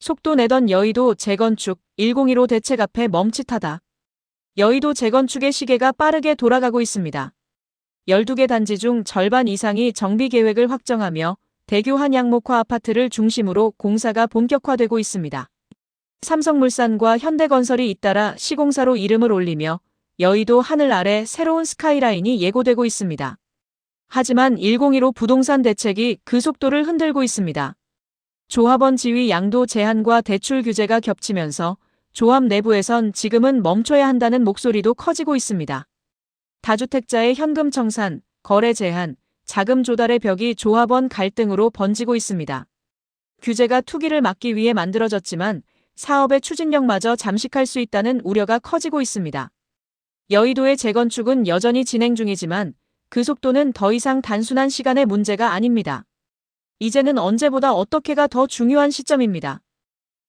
속도 내던 여의도 재건축 101호 대책 앞에 멈칫하다. 여의도 재건축의 시계가 빠르게 돌아가고 있습니다. 12개 단지 중 절반 이상이 정비 계획을 확정하며 대교 한양목화 아파트를 중심으로 공사가 본격화되고 있습니다. 삼성물산과 현대건설이 잇따라 시공사로 이름을 올리며 여의도 하늘 아래 새로운 스카이라인이 예고되고 있습니다. 하지만 101호 부동산 대책이 그 속도를 흔들고 있습니다. 조합원 지위 양도 제한과 대출 규제가 겹치면서 조합 내부에선 지금은 멈춰야 한다는 목소리도 커지고 있습니다. 다주택자의 현금 청산, 거래 제한, 자금 조달의 벽이 조합원 갈등으로 번지고 있습니다. 규제가 투기를 막기 위해 만들어졌지만 사업의 추진력마저 잠식할 수 있다는 우려가 커지고 있습니다. 여의도의 재건축은 여전히 진행 중이지만 그 속도는 더 이상 단순한 시간의 문제가 아닙니다. 이제는 언제보다 어떻게가 더 중요한 시점입니다.